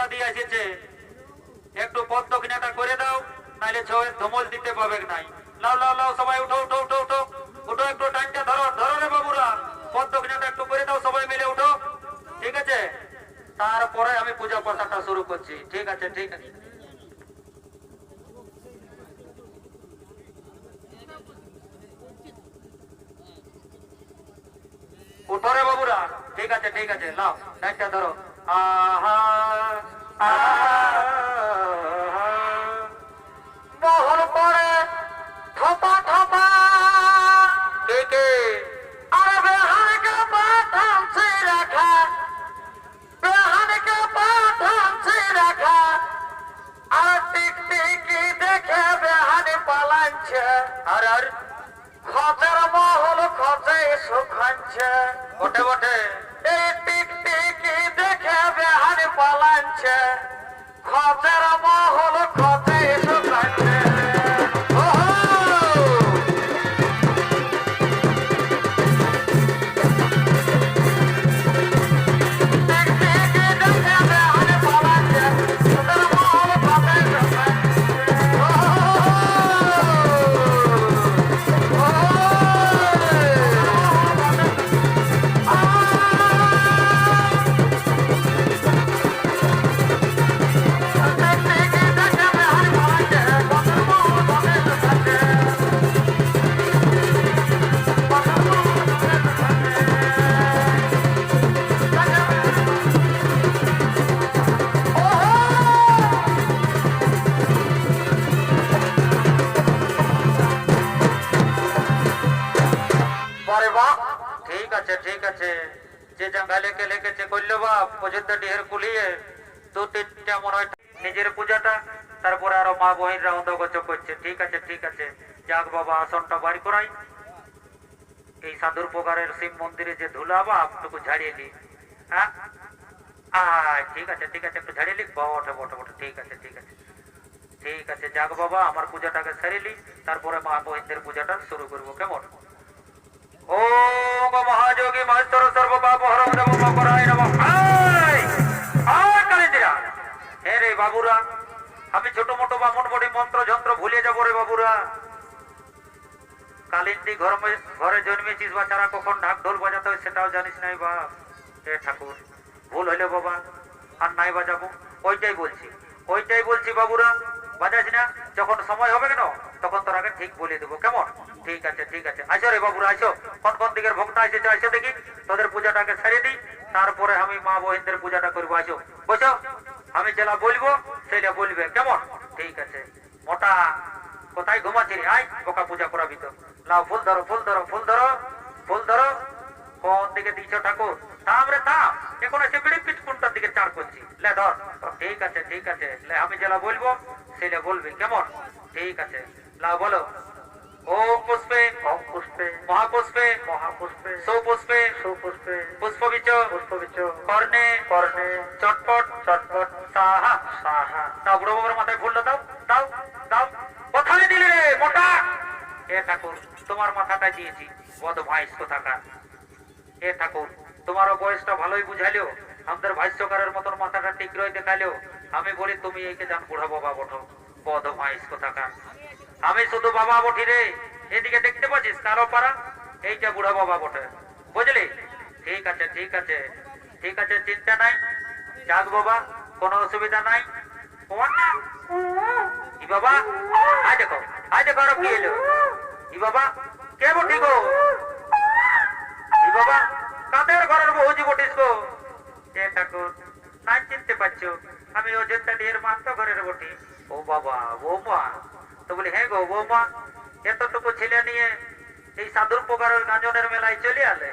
সুচিত্রা দিয়ে এসেছে। একটু পথ দক্ষিণাটা করে দাও, নাহলে ছয় ধমল দিতে পাবে নাই লাও লাও লাও, সবাই উঠো উঠো উঠো উঠো। উঠো একটু, টাইমটা ধরো ধরো রে বাবুরা। পথ দক্ষিণাটা একটু করে দাও, সবাই মিলে উঠো। ঠিক আছে? তারপরে আমি পূজা পাঠাটা শুরু করছি। ঠিক আছে ঠিক আছে। উঠো রে বাবুরা। ঠিক আছে ঠিক আছে নাও টাইমটা ধরো। আহা আহা মোহন পরে কে কে? আরে বেহান তিনটা মনে হয় নিজের পূজাটা, তারপরে আরও মা বহিনরা অন্ধগচ করছে। ঠিক আছে ঠিক আছে। যাক বাবা, আসনটা বাড়ি করাই। এই সাধুর প্রকারের শিব মন্দিরে যে ধুলা বাপ টুকু ঝাড়িয়ে দি হ্যাঁ? ঠিক আছে ঠিক আছে, একটু ঝাড়িয়ে বটে বটে বটে ঠিক আছে ঠিক আছে। ঠিক আছে, যাক বাবা, আমার পূজাটাকে সারিলি তারপরে মা বহিনদের পূজাটা শুরু করব, কেমন? ওম মহাযোগী মহেশ্বর সর্ব পাপ হরম নম। রে বাবুরা, আমি ছোট মোটো বামন বড়ি মন্ত্র যন্ত্র ভুলে যাব রে বাবুরা। কালিন্দি ঘর জন্মেছিস কখন ঢাক ঢোল বাজাতে হয় সেটাও জানিস নাই বাপ হে ঠাকুর, ভুল হইলে বাবা, আর নাই বাজাবো। ওইটাই বলছি ওইটাই বলছি বাবুরা। বাজাস না, যখন সময় হবে কেন, তখন তোর আগে ঠিক বলে দেবো, কেমন? ঠিক আছে ঠিক আছে। আসো রে বাবুরা আসো কোন কোন দিকের ভক্ত এসেছে আসো দেখি। তোদের পূজাটাকে সারিয়ে দিই, তারপরে আমি মা বহিনদের পূজাটা করব আসো বসো। আমি যেটা বলব সেটা বলবে। কেমন? ঠিক আছে। মোটা কোথায় ঘুমাচ্ছি আয় বোকা পূজা করাবি তো। লাও ফুল ধরো ফুল ধরো ফুল ধরো ফুল ধরো। কোন দিকে দিচ্ছ ঠাকুর? থাম রে থাম। এখন এসে বিড়ি পিঠ কোনটার দিকে চার করছি? লে ধর। ঠিক আছে ঠিক আছে। লে আমি যেটা বলব সেটা বলবি। কেমন? ঠিক আছে। লাও বলো। ওম পুষ্পে। ওম পুষ্পে। মহাপুষ্পে। মহাপুষ্পে। সুপুষ্পে। সুপুষ্পে। পুষ্পবিচ। পুষ্পবিচ। কর্ণে। কর্ণে। চটপট। চটপট। আমি বলি, তুমি একে জান বুড়া বাবা বটো, বদ ভাইস কোথাকার আমি শুধু বাবা বটি রে, এদিকে দেখতে পাচ্ছিস কারও পাড়া? এইটা বুড়া বাবা বটে। বুঝলি? ঠিক আছে ঠিক আছে ঠিক আছে, চিন্তা নাই। যাক বাবা কোনো অসুবিধা নাই? ই বাবা? আয় দেখো আয় দেখো আরও কি এলো। ই বাবা? কে বটি গো? বাবা? কাদের ঘরের বহুজি বটিস গো? এ ঠাকুর, নাই চিনতে পারছ, আমি অযোধ্যা ডিয়ের মাত্র ঘরের বটি। ও বাবা, বৌমা। তো বলি হ্যাঁ গো বৌমা, এতটুকু ছেলে নিয়ে এই সাধুর প্রকারের গাঁজনের মেলায় চলে আলে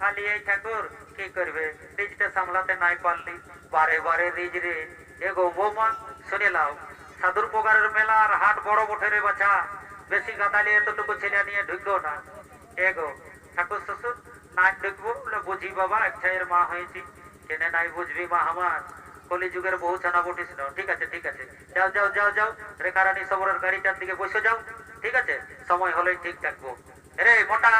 খালি এই ঠাকুর কি করবে? রিজটা সামলাতে নাই পারলি। বারে বারে রিজ রে। এ গো বৌমা, শুনে লাও সাধুর প্রকারের মেলা আর হাট বড় বঠে রে বাছা। বেশি গাঁদালি এতটুকু ছেলে নিয়ে ঢুকলো না। এ গো ঠাকুর শ্বশুর নাচ দেখব বলে বুঝি বাবা একটা এর মা হয়েছি। কেনে নাই বুঝবি মা আমার? কলিযুগের বহু ছানা বটিস না। ঠিক আছে ঠিক আছে। যাও যাও যাও যাও। রেখারানী সবরের গাড়িটার দিকে বসে যাও। ঠিক আছে? সময় হলেই ঠিক থাকব। রে মোটা,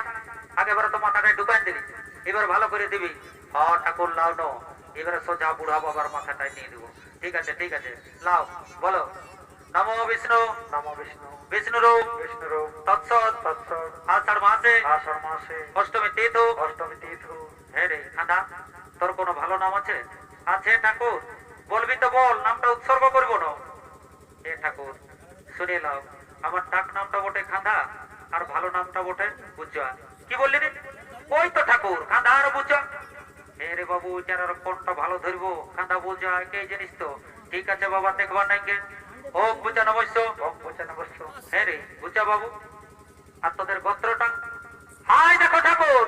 আগেবারে তো মাথাটায় ঢুকান দিবি এবার ভালো করে দিবি। হ ঠাকুর লাও নো এবারে সোজা বুড়া বাবার মাথাটায় নিয়ে দেবো ঠিক আছে ঠিক আছে। লাও বলো। নমো বিষ্ণু। নম বিষ্ণু। বিষ্ণু রূপ। বিষ্ণু রূপ। তৎসৎ। তৎসৎ। আষাঢ় মাসে। আষাঢ় মাসে। অষ্টমী তীর্থ অষ্টমী তীর্থ হ্যাঁ রে খান্দা তোর কোনো ভালো নাম আছে? আছে ঠাকুর। বলবি তো বল নামটা উৎসর্গ করব না। এ ঠাকুর শুনে লাও আমার ডাক নামটা বটে খান্দা আর ভালো নামটা বটে বুঝা কি বললি রে? ওই ঠাকুর খান্দা আর বুঝা। হে রে বাবু যার কোনটা ভালো ধরবো খান্দা বুঝা, কে জিনিস তো? ঠিক আছে বাবা, দেখবার নাই কে ও বুঝা নবশ্য ওম পঁচানবস্য হ্যাঁ রে, বুঝা বাবু। আর তোদের গোত্রটা? হাই দেখো ঠাকুর,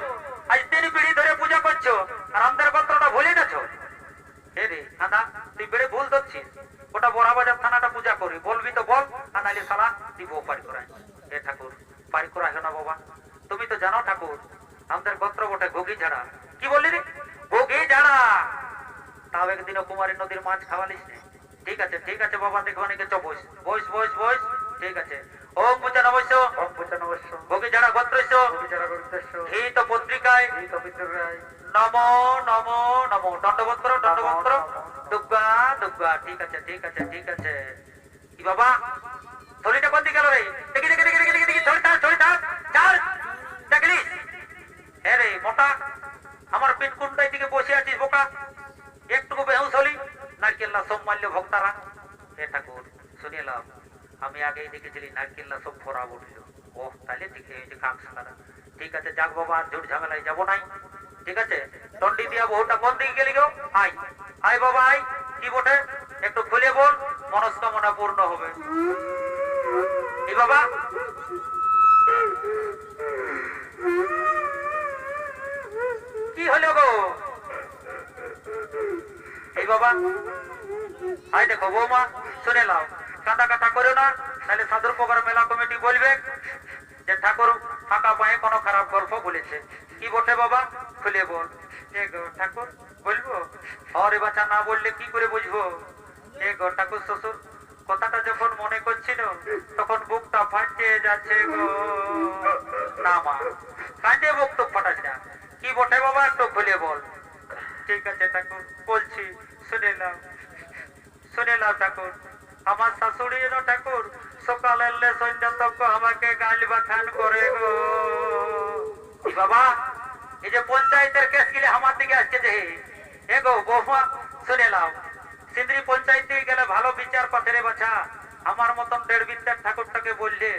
আজ তিন পিড়ি ধরে পূজা করছ, আর আমাদের গোত্রটা ভুলে গেছো। হে রে, কাদা, তুই বেড়ে ভুল ধরছিস। ওটা বড়াবাজার থানাটা পূজা করি বলবি তো বল, আর নাহলে সালা দিব পারি করাই হে ঠাকুর পারি করা না বাবা। তুমি তো জানো ঠাকুর আমাদের গোত্র বটে ঘুগি ঝাড়া। কি বললি রে? ঘুগি ঝাড়া। তাও একদিনও কুমারী নদীর মাছ খাওয়ালিস ঠিক আছে ঠিক আছে বাবা দেখবানি কে বইস। বইস বইস বইস। ঠিক আছে। ওম পূজা নবশ্য ওম পঁচানবস্য ভোগী যারা গোত্রস্য। বিচারা গরিতেশ্য হিত পত্রিকায়। এই তপিত্র রায় নম নম নম। দণ্ডবোধ করো দণ্ডবোধ করো। দুর্গা দুর্গা ঠিক আছে ঠিক আছে ঠিক আছে। কি বাবা? থলিটা কোন দিকে গেল রে। দেখি দেখি দেখি দেখি দেখি দেখি। থলি থাক থলি থাক চাল দেখলি হ্যাঁ রে মোটা আমার পিনকুন্ডাই দিকে বসে আছিস, বোকা। একটুকু বেহুস হলি নারকেল্লা সব মাল্য ভক্তারা। হে ঠাকুর শুনিলাম আমি আগেই দেখেছিলি নারকেল্লা সব ফোরা উঠল ও তাহলে ঠিক হয়েছে কাক সারা ঠিক আছে, যাক বাবা, আর ঝুট ঝামেলায় যাব নাই। ঠিক আছে? দণ্ডি দিয়া বহুটা কোন দিকে গেলি গো? আয় আয় বাবা, আয়। কি বটে? একটু খুলে বল, মনস্কামনা পূর্ণ হবে। এই বাবা? বাবা। আয় দেখো বৌমা, শুনে লাও কাঁদা কাটা করো না তাহলে সাধুর পোকার মেলা কমিটি বলবে যে ঠাকুর ফাঁকা পায়ে কোনো খারাপ গল্প বলেছে। কি বটে বাবা? খুলে বল। ঠাকুর, বলব? আরে বাচ্চা না বললে কি করে বুঝব? এ গো ঠাকুর শ্বশুর, কথাটা যখন মনে করছিল, তখন বুকটা ফাটছে যাচ্ছে গো। না মা, কাঁদে বুক তো ফাটাস কি বটে বাবা? একটু খুলে বল। ঠিক আছে ঠাকুর, বলছি। শুনে নাও, শুনে ঠাকুর। আমার শাশুড়ি এলো ঠাকুর, সকাল এলে সন্ধ্যা তক আমাকে গাল বাখান করে গো। বাবা, এই যে পঞ্চায়েতের কেস গিলে আমার দিকে আসছে যে। এ গো শুনে নাও। সিন্দ্রি পঞ্চায়েতে গেলে ভালো বিচার পাথেরে বাছা। আমার মতন দেড় বিদ্যার ঠাকুরটাকে বললে,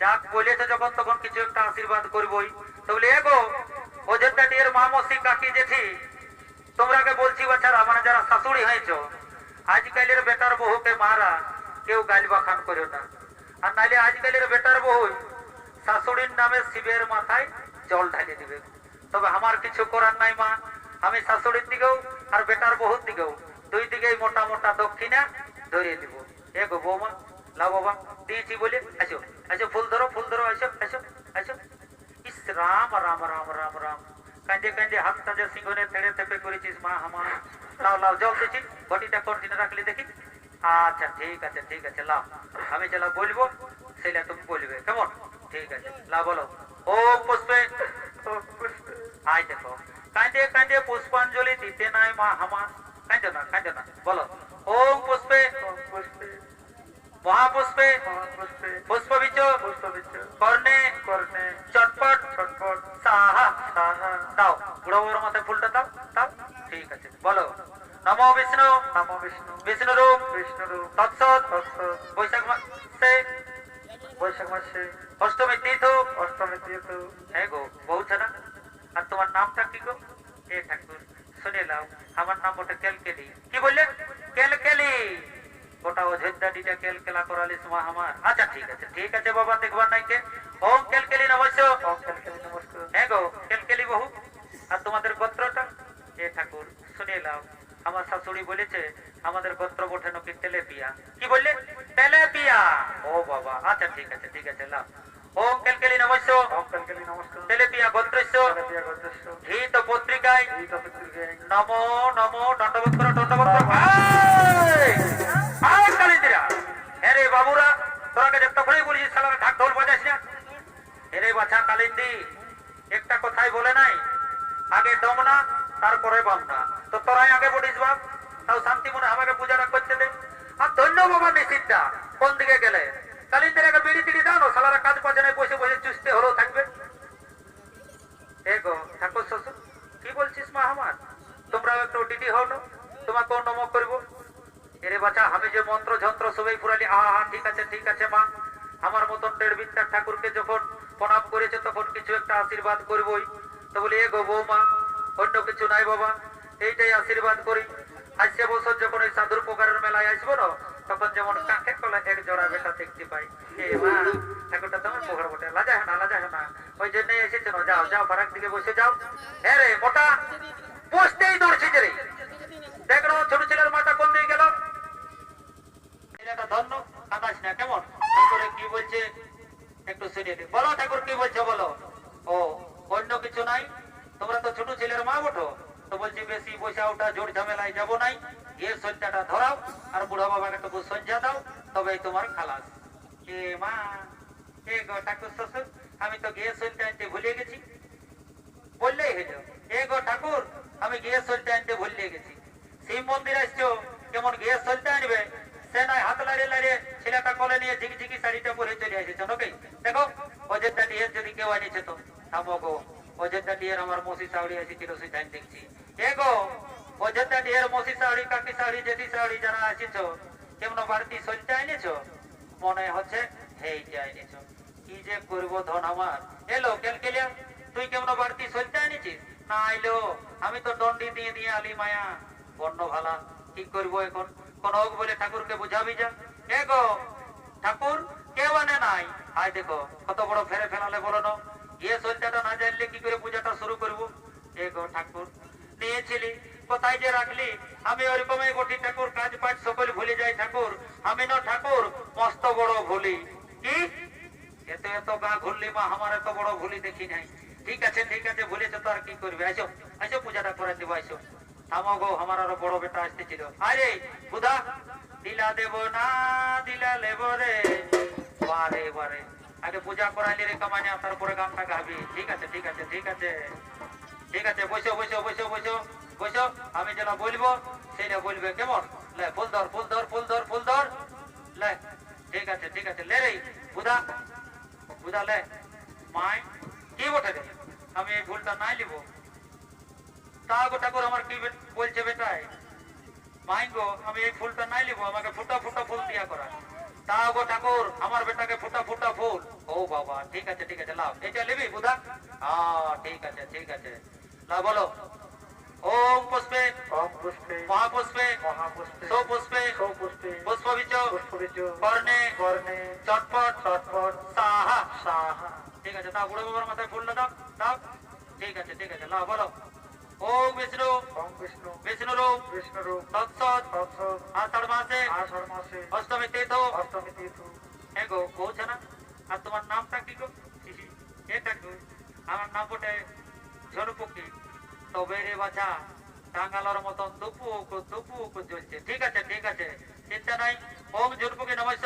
যাক বলেছে যখন তখন কিছু একটা আশীর্বাদ করবই। তাহলে এ গো অযোধ্যা টিয়ের মামসি কাকি জেঠি তোমরাকে বলছি বাচ্চারা মানে যারা শাশুড়ি হয়েছ, আজকালের বেটার বহুকে মারা কেউ গাল বাখান করো না। আর নাইলে আজকালের বেটার বহু শাশুড়ির নামে শিবের মাথায় জল ঢালি দিবে। তবে আমার কিছু করার নাই, মা। আমি শাশুড়ির দিকেও আর বেটার বহুর দিকেও দুই দিকেই মোটা মোটা দক্ষিণা ধরিয়ে দিব। এ গো বৌমা, লাও বাবা, দিয়েছি বলে আসো আসো, ফুল ধরো ফুল ধরো, আসো আসো আসো। ইস, রাম রাম রাম রাম রাম। কাঁদে কাঁদে হাতটা যে সিংহনে থেড়ে থেপে করেছিস মা আমার লাও লাও জল দিচ্ছি। ঘটিটা কন্টিনে রাখলি দেখি? আচ্ছা ঠিক আছে ঠিক আছে, লাও। আমি যেটা বলব সেটা তুমি বলবে, কেমন? ঠিক আছে, লাও বলো। ও পুষ্পে আই দেখো। কাঁদে কাঁদে পুষ্পাঞ্জলি দিতে নাই মা আমার কাঁদো না কাঁদো না, বলো। ওম পুষ্পে পুষ্পে। মহাপুষ্পে পুষ্পবিচ কর্ণে কর্ণে চটপট ছটপট সাহা সাহা। দাও বুড়ো বড় মাথায় ফুলটা দাও দাও ঠিক আছে বলো। নমো বিষ্ণু নম বিষ্ণু বিষ্ণু রূপ বিষ্ণুরূপ তৎসৎ তৎসৎ। বৈশাখ মাসে বৈশাখ মাসে অষ্টমী তীর্থ অষ্টমী তীর্থ হ্যাঁ গো বলছে না আর তোমার নামটা কি গো? এ ঠাকুর শুনে নাও আমার নাম ওটা কেলকেলি। কি বললে? কেলকেলি। ওটা অযোধ্যাটিটা কেলকেলা করালিস মা আমার। আচ্ছা ঠিক আছে ঠিক আছে বাবা দেখবার নাই কে ওম কেলকেলি নমস্য। ওম কেলকেলি নমস্কার হ্যাঁ গো কেলকেলি বহু। আর তোমাদের গোত্রটা? এ ঠাকুর শুনে নাও। আমার শাশুড়ি বলেছে আমাদের গোত্র বটে নাকি তেলেপিয়া। কি বললে? তেলেপিয়া। ও বাবা আচ্ছা ঠিক আছে ঠিক আছে লাও ওম কেলকেলি নমস্য। ওম কালকালি নমস্কার তেলেপিয়া গোত্রস্য। তেলেপিয়া গদ্রস্য ঘিত পত্রিকায়। এই তপিত্রিকে নমো নমো দণ্ডবোধ এরে বাছা কালিন্দি, একটা কথাই বলে নাই? আগে দম না, তারপরে বাম না। তো তোরাই আগে বলিস বাপ, তাও শান্তি মনে আমাকে পূজাটা করতে দে। আর ধন্য বাবা নিশ্চিতটা, কোন দিকে গেলে? কালিন্দির আগে বিড়ি টিড়ি দাও, না সালারা কাজ পাচ্ছে না বসে বসে চুষতে হলেও থাকবে। এ গো, ঠাকুর শ্বশুর, কি বলছিস মা আমার? তোমরাও একটু ডিডি হও না, তোমাকেও নম করব। এরে বাচ্চা আমি যে মন্ত্র যন্ত্র সবাই ফুরালি, আহা ঠিক আছে ঠিক আছে মা। আমার মতন দেড় বিদ্যার ঠাকুরকে যখন প্রণাম করেছে, তখন কিছু একটা আশীর্বাদ করবই। তো বলি, এ গো বৌমা, অন্য কিছু নাই বাবা, এইটাই আশীর্বাদ করি। আসছে বছর যখন ওই সাধুর পোকারের মেলায় আসব না, তখন যেমন কাকে কলা এক জোড়া বেটা দেখতে পাই। হ্যাঁ কি বলছে? বলো ঠাকুর, কি বলছে বলো? ও, অন্য কিছু নাই? তোমরা তো ছোট ছেলের মা বটো। তো বলছি, বেশি পয়সা ওঠা, জোর ঝামেলায় যাব নাই। এ সঞ্জাটা ধরাও, আর বুড়া বাবাকে টুকু সঞ্জা দাও তবেই তোমার খালাস। এ মা? ঠাকুর আমি তো গিয়ে সঞ্জা আনতে ভুলে গেছি। বললেই হইল এ গো ঠাকুর? আমি গিয়ে সলতে আনতে ভুলে গেছি। শিব মন্দির আসছো, কেমন গিয়ে সলতে আনবে? সে নয় হাত লাড়িয়ে লাড়িয়ে ছেলেটা কলে নিয়ে ঝিকঝিকি শাড়িটা পরে চলে এসেছে নাকি? দেখো অযোধ্যা যদি কেউ আনিছে তো থামো গো। অযোধ্যা আমার মসি আমি দেখছি। অযোধ্যা মসি কাকি জেঠি যারা কেমন বাড়তি আনিছো মনে হচ্ছে এনেছো। কি যে করব ধন আমার? এলো, কেলকেলিয়া, তুই কেমন বাড়তি সলতে আনিছিস না আইলো আমি তো দণ্ডি দিয়ে দিয়ে আলি মায়া। বর্ণ ভালা, কি করব এখন? কোন হোক বলে ঠাকুরকে বুঝাবি যা। এ গো? ঠাকুর কেউ আনে নাই। আয় দেখো, কত বড় ফেরে ফেলালে বলো না। গিয়ে সলতাটা না জানলে কি করে পূজাটা শুরু করব? এ গো ঠাকুর, নিয়েছিলি, কোথায় যে রাখলি? আমি ওরকমই বটি ঠাকুর, কাজ পাঠ সকল ভুলে যাই ঠাকুর। আমি না ঠাকুর, মস্ত বড় ভুলি। কি? এত এত গা ঘুরলি মা, আমার এত বড় ভুলি দেখি নাই। ঠিক আছে ঠিক আছে, ভুলেছ তো আর কি করবে? আসো আসো পূজাটা করে দেবো আসো থামো গো, আমার আরও বড় বেটা আসতেছিল। আরে, বুধা, দিলা দেব না, দিলা লেব রে। বারে আগে পূজা করাইলে রে কামানে তারপরে গানটা গাবি। ঠিক আছে ঠিক আছে ঠিক আছে। ঠিক আছে, বসো বসো বসো বসো বসো। আমি যেটা বলব সেটা বলবে, কেমন? লে, ফুল ধর ফুল ধর ফুল ধর ফুল ধর। লে, ঠিক আছে ঠিক আছে, লে রে, বুধা। বুধা, লে, মাই, কি বটে রে? আমি এই ভুলটা নাই লিব। তা গো ঠাকুর, আমার কি বলছে বেটাই মাই গো আমি এই ফুলটা নাই লিব, আমাকে ফুটা ফুটা ফুল দিয়া করা তা গো ঠাকুর আমার বেটাকে ফুটা ফুটা ফুল। ও বাবা ঠিক আছে ঠিক আছে লাভ এটা লিবি বুধা? হ্যাঁ ঠিক আছে ঠিক আছে। লাভ বলো। ওম পুষ্পে। ওম পুষ্পে। মহাপুষ্পে। মহাপুষ্পে। সপুষ্পে। সৌপুষ্পে। পুষ্পবিচ পুষ্পবীজ কর্ণে। কর্ণে। চটপট। চটপট। সাহা। সাহা। ঠিক আছে তা বুড়ো বাবার মাথায় ফুলটা দাও। দাও। ঠিক আছে ঠিক আছে লাভ বলো। ওম বিষ্ণু। ওম বিষ্ণু। বিষ্ণু রূপ বিষ্ণুরূপ। তৎসৎ। তৎসৎ। আষাঢ় মাসে। আষাঢ় মাসে। অষ্টমী তীর্থ অষ্টমী তীর্থ হ্যাঁ গো কৌছে না? আর তোমার নামটা কি গো? এটা গো আমার নাম বটে ঝড়পক্ষী তবে রে বাছা টাঙ্গালোর মতন দুপু দুপু জ্বলছে। ঠিক আছে ঠিক আছে। চিন্তা নাই। ওম ঝড়পক্ষী নমস্য।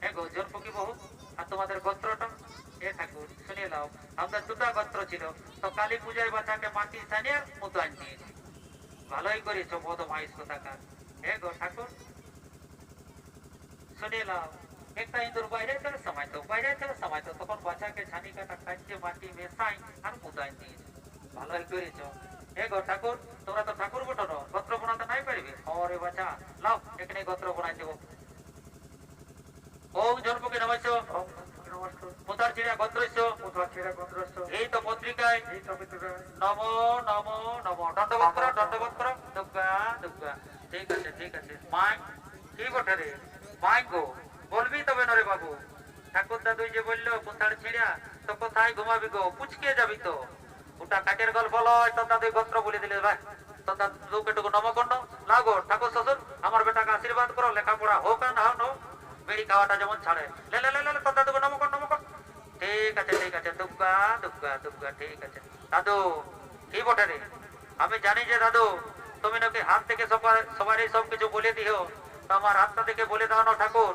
হ্যাঁ গো ঝড়পক্ষী বহু। আর তোমাদের গোত্রটা? এ তো কালী পূজায় বাচ্চাকে মাটি স্থানীয় মতো আনিয়েছি ভালোই করেছ নাও, একটা ইঁদুর বাইরে চলে সময় তো, বাইরে চলে সময় তো, তখন তোমরা তো ঠাকুর বটো না গোত্র বানাতে নাই পারবে। ওরে বাচ্চা লাও এখানে গোত্র বানাই দেবো। ওম জন্মকে নমস্য। ছেড়া এই তো পত্রিকায়। এই তপিত্রিকা নম নম নম। দণ্ডবোধ করো দণ্ডবোধ করো। দুর্গা দুর্গা ঠিক আছে ঠিক আছে। মাই কি বটে রে? মাই গো বলবি তবে নরে বাবু। ঠাকুর দাদু যে বলল পুঁথার ছিঁড়া? তো কোথায় ঘুমাবি গো? পুচকে যাবি তো। ওটা কাকের গল্প লয় তো দাদু গোত্র বলে দিলে ভাই। তো দাদু পেটুকু নমকণ্ড। লাগো ঠাকুর শ্বশুর আমার বেটাকে আশীর্বাদ করো লেখাপড়া হোক আর না হোক বেড়ি খাওয়াটা যেমন ছাড়ে। লে লে লে লে তো দাদুকে নমকণ্ড। ঠিক আছে ঠিক আছে, দুগ্গা দুগ্গা দুগ্গা, ঠিক আছে। দাদু, কি বটে রে? আমি জানি যে দাদু, তুমি নাকি হাত থেকে সবার, সবারই সব কিছু বলে দিও। আমার হাতটা থেকে বলে দাও না, ঠাকুর।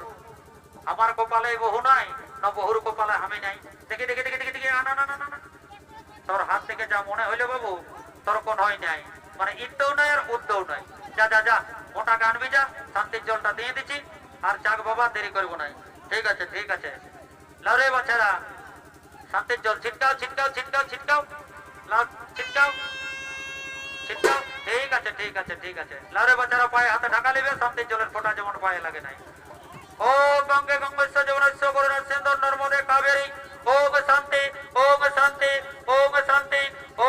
আমার কপালে বহু নাই, না বহুর কপালে আমি নাই। দেখি দেখি দেখি দেখি দেখি না না না না তোর হাত থেকে যা মনে হইল বাবু, তোর কোন হয় নাই। মানে ইদ্যও নাই আর উদ্যও নাই। যা যা যা, মোটা গানবি যা শান্তির জলটা দিয়ে দিচ্ছি, আর যাক বাবা, দেরি করব নাই। ঠিক আছে ঠিক আছে। লাউরে বাচ্চারা শান্তির জল, ছিটকাও ছিটকাও ছিটকাও ছিটকাও। লাউ, ছিটকাও। ছিটকাও। ঠিক আছে ঠিক আছে ঠিক আছে। লাউরে বাচ্চারা পায়ে হাতে ঢাকা নেবে শান্তির জলের ফোটা যেমন পায়ে লাগে নাই। ও গঙ্গে গঙ্গস্য যমুনস্য করুণা সিন্ধু নর্মদে কাবেরী। ওম শান্তি ওম শান্তি ওম শান্তি ওম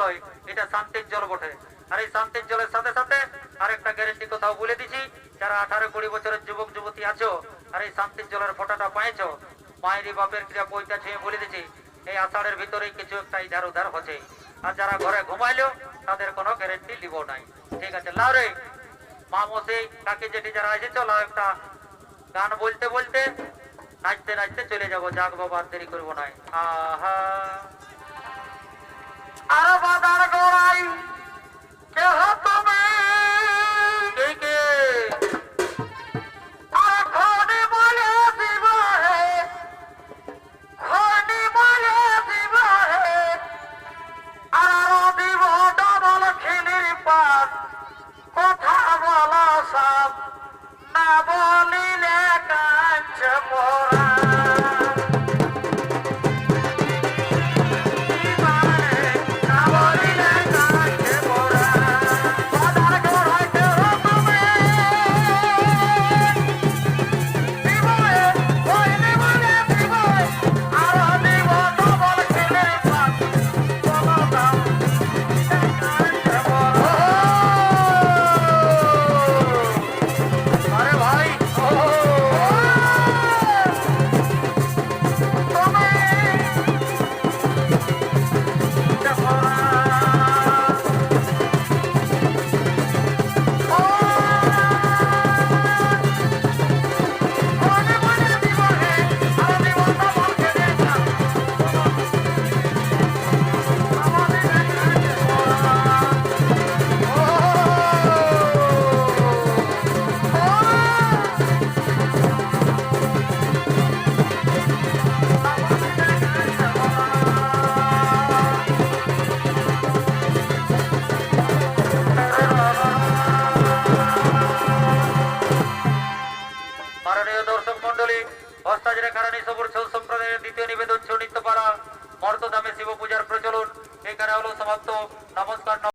লয় এটা শান্তির জল বটে। আর এই শান্তির জলের সাথে সাথে আরেকটা গ্যারেন্টি কথাও বলে দিছি যারা আঠারো কুড়ি বছরের যুবক, যুবতী আছো, আর এই শান্তির জলের ফোঁটাটা পাইছো, মায়েরই বাপের ক্রিয়া পয়সা ছুঁয়ে বলে দিছি এই আষাঢ়ের ভিতরেই কিছু একটা ইধার উধার হচ্ছে। আর যারা ঘরে ঘুমাইলো, তাদের কোনো গ্যারেন্টি লিব নাই। ঠিক আছে, লাও রে। মা মশাই, কাকি জেঠি যারা এসেছ, লাও একটা গান বলতে বলতে, নাচতে নাচতে চলে যাব। যাক বাবা দেরি করব নাই। আহা। আর বাদার গোড়াই। কেহ তুমি? কথা বলা সব না বলিলে কাঞ্চ মোরা।